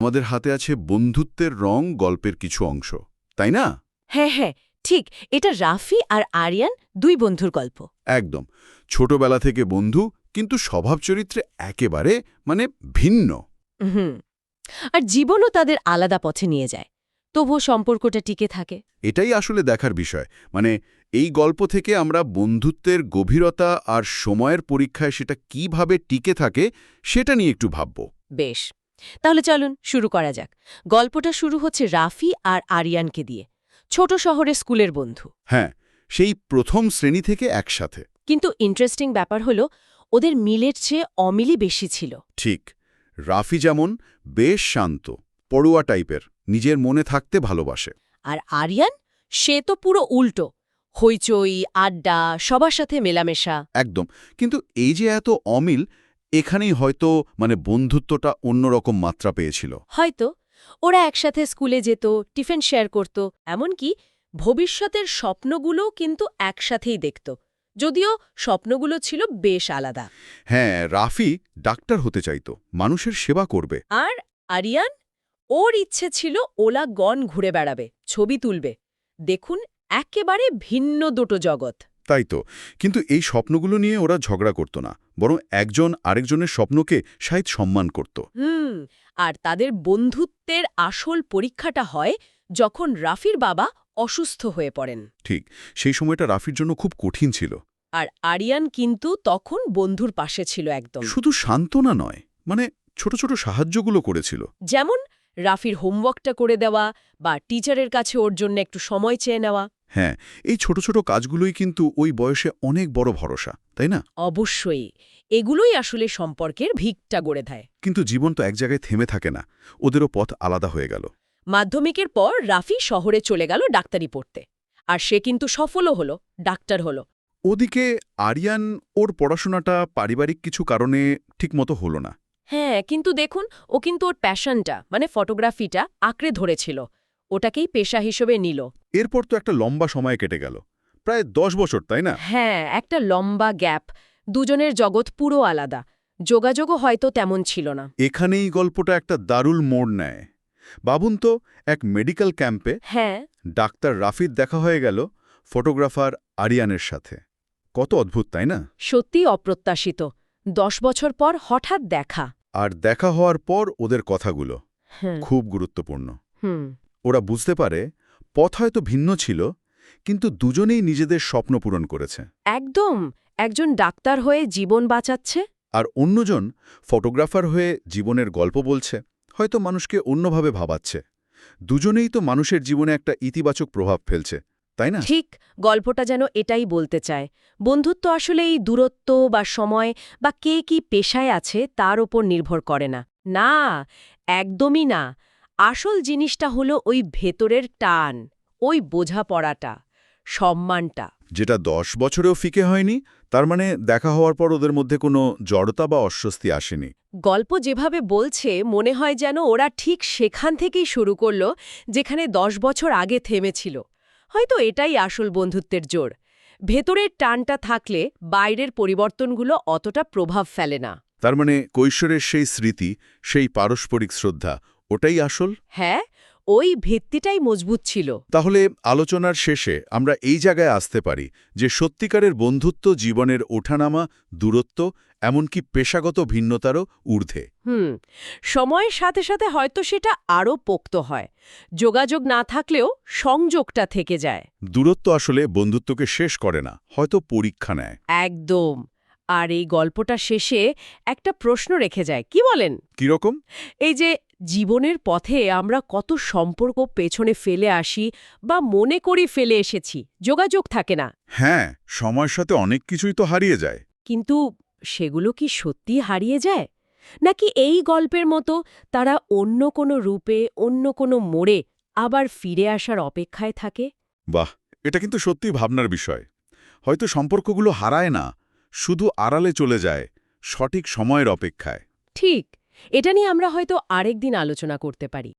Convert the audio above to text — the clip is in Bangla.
আমাদের হাতে আছে বন্ধুত্বের রং গল্পের কিছু অংশ তাই না? হ্যাঁ হ্যাঁ ঠিক এটা রাফি আর আরিয়ান দুই বন্ধুর গল্প। একদম ছোটবেলা থেকে বন্ধু কিন্তু স্বভাব চরিত্রে একেবারে মানে ভিন্ন। হুম আর জীবনও তাদের আলাদা পথে নিয়ে যায় তবুও সম্পর্কটা টিকে থাকে। এটাই আসলে দেখার বিষয় মানে এই গল্প থেকে আমরা বন্ধুত্বের গভীরতা আর সময়ের পরীক্ষায় সেটা কীভাবে টিকে থাকে সেটা নিয়ে একটু ভাবব। বেশ তাহলে চলুন শুরু করা যাক। গল্পটা শুরু হচ্ছে রাফি আর আরিয়ানকে দিয়ে। ছোট শহরে স্কুলের বন্ধু। হ্যাঁ সেই প্রথম শ্রেণি থেকে একসাথে। কিন্তু ইন্টারেস্টিং ব্যাপার হলো ওদের মিলের চেয়ে অমিলই বেশি ছিল। ঠিক রাফি যেমন বেশ শান্ত পড়ুয়া টাইপের নিজের মনে থাকতে ভালোবাসে। আর আরিয়ান সে তো পুরো উল্টো হইচই আড্ডা সবার সাথে মেলামেশা। একদম কিন্তু এই যে এত অমিল এখানেই হয়তো মানে বন্ধুত্বটা অন্যরকম মাত্রা পেয়েছিল। হয়তো। ওরা একসাথে স্কুলে যেত টিফিন শেয়ার করত এমনকি ভবিষ্যতের স্বপ্নগুলোও কিন্তু একসাথেই দেখত। যদিও স্বপ্নগুলো ছিল বেশ আলাদা। হ্যাঁ রাফি ডাক্তার হতে চাইত মানুষের সেবা করবে। আর আরিয়ান ওর ইচ্ছে ছিল ওলা গন ঘুরে বেড়াবে ছবি তুলবে। দেখুন একেবারে ভিন্ন দুটো জগৎ। তাই তো কিন্তু এই স্বপ্নগুলো নিয়ে ওরা ঝগড়া করত না। বরং একজন আরেকজনের স্বপ্নকে শায়দ সম্মান করত। হুম আর তাদের বন্ধুত্বের আসল পরীক্ষাটা হয় যখন রাফির বাবা অসুস্থ হয়ে পড়েন। ঠিক সেই সময়টা রাফির জন্য খুব কঠিন ছিল। আর আরিয়ান কিন্তু তখন বন্ধুর পাশে ছিল একদম। শুধু সান্ত্বনা নয় মানে ছোট ছোট সাহায্যগুলো করেছিল। যেমন রাফির হোমওয়ার্কটা করে দেওয়া বা টিচারের কাছে ওর জন্য একটু সময় চেয়ে নেওয়া। হ্যাঁ এই ছোট ছোট কাজগুলোই কিন্তু ওই বয়সে অনেক বড় ভরসা তাই না? অবশ্যই এগুলোই আসলে সম্পর্কের ভিকটা গড়ে দেয়। কিন্তু জীবন তো এক জায়গায় থেমে থাকে না ওদেরও পথ আলাদা হয়ে গেল। মাধ্যমিকের পর রাফি শহরে চলে গেল ডাক্তারি পড়তে আর সে কিন্তু সফলও হলো ডাক্তার হলো। ওদিকে আরিয়ান ওর পড়াশোনাটা পারিবারিক কিছু কারণে ঠিকমতো হলো না। হ্যাঁ কিন্তু দেখুন ও কিন্তু ওর প্যাশনটা মানে ফটোগ্রাফিটা আঁকড়ে ধরেছিল। ওটাকেই পেশা হিসেবে নিল। এরপর তো একটা লম্বা সময় কেটে গেল। প্রায় দশ বছর তাই না? হ্যাঁ একটা লম্বা গ্যাপ। দুজনের জগৎ পুরো আলাদা। যোগাযোগও হয়তো তেমন ছিল না। এখানেই গল্পটা একটা দারুল মোড় নেয়। বাবুন তো এক মেডিকেল ক্যাম্পে হ্যাঁ। ডাক্তার রাফিদ দেখা হয়ে গেল ফটোগ্রাফার আরিয়ানের সাথে। কত অদ্ভুত তাই না? সত্যি অপ্রত্যাশিত। দশ বছর পর হঠাৎ দেখা। আর দেখা হওয়ার পর ওদের কথাগুলো। খুব গুরুত্বপূর্ণ। হুম। ওরা বুঝতে পারে পথ হয়তো ভিন্ন ছিল কিন্তু দুজনেই নিজেদের স্বপ্ন পূরণ করেছে। একদম! একজন ডাক্তার হয়ে জীবন বাঁচাচ্ছে? আর অন্যজন ফটোগ্রাফার হয়ে জীবনের গল্প বলছে হয়তো মানুষকে অন্যভাবে ভাবাচ্ছে। দুজনেই তো মানুষের জীবনে একটা ইতিবাচক প্রভাব ফেলছে তাই না? ঠিক গল্পটা যেন এটাই বলতে চায়। বন্ধুত্ব আসলে এই দূরত্ব বা সময় বা কে কি পেশায় আছে তার ওপর নির্ভর করে না। না একদমই না। আসল জিনিসটা হলো ওই ভেতরের টান ওই বোঝাপড়াটা সম্মানটা। যেটা দশ বছরেও ফিকে হয়নি তার মানে দেখা হওয়ার পর ওদের মধ্যে কোনো জড়তা বা অস্বস্তি আসেনি। গল্প যেভাবে বলছে মনে হয় যেন ওরা ঠিক সেখান থেকেই শুরু করল যেখানে দশ বছর আগে থেমেছিল। হয়তো এটাই আসল বন্ধুত্বের জোর। ভেতরের টানটা থাকলে বাইরের পরিবর্তনগুলো অতটা প্রভাব ফেলে না। তার মানে কৈশোরের সেই স্মৃতি সেই পারস্পরিক শ্রদ্ধা ওটাই আসল? হ্যাঁ ওই ভিত্তিটাই মজবুত ছিল। তাহলে আলোচনার শেষে আমরা এই জায়গায় আসতে পারি যে সত্যিকারের বন্ধুত্ব জীবনের ওঠানামা দূরত্ব এমনকি পেশাগত ভিন্নতারও ঊর্ধ্বে। হুম সময়ের সাথে সাথে হয়তো সেটা আরও পোক্ত হয়। যোগাযোগ না থাকলেও সংযোগটা থেকে যায়। দূরত্ব আসলে বন্ধুত্বকে শেষ করে না হয়তো পরীক্ষা নেয়। একদম আর এই গল্পটা শেষে একটা প্রশ্ন রেখে যায়। কি বলেন? কীরকম? এই যে জীবনের পথে আমরা কত সম্পর্ক পেছনে ফেলে আসি বা মনে করি ফেলে এসেছি যোগাযোগ থাকে না। হ্যাঁ সময়ের সাথে অনেক কিছুই তো হারিয়ে যায়। কিন্তু সেগুলো কি সত্যি হারিয়ে যায়? নাকি এই গল্পের মতো তারা অন্য কোনো রূপে অন্য কোনো মোড়ে আবার ফিরে আসার অপেক্ষায় থাকে? বাহ এটা কিন্তু সত্যিই ভাবনার বিষয়। হয়তো সম্পর্কগুলো হারায় না শুধু আড়ালে চলে যায় সঠিক সময়ের অপেক্ষায়। ঠিক এটা নিয়ে আমরা হয়তো আরেকদিন আলোচনা করতে পারি।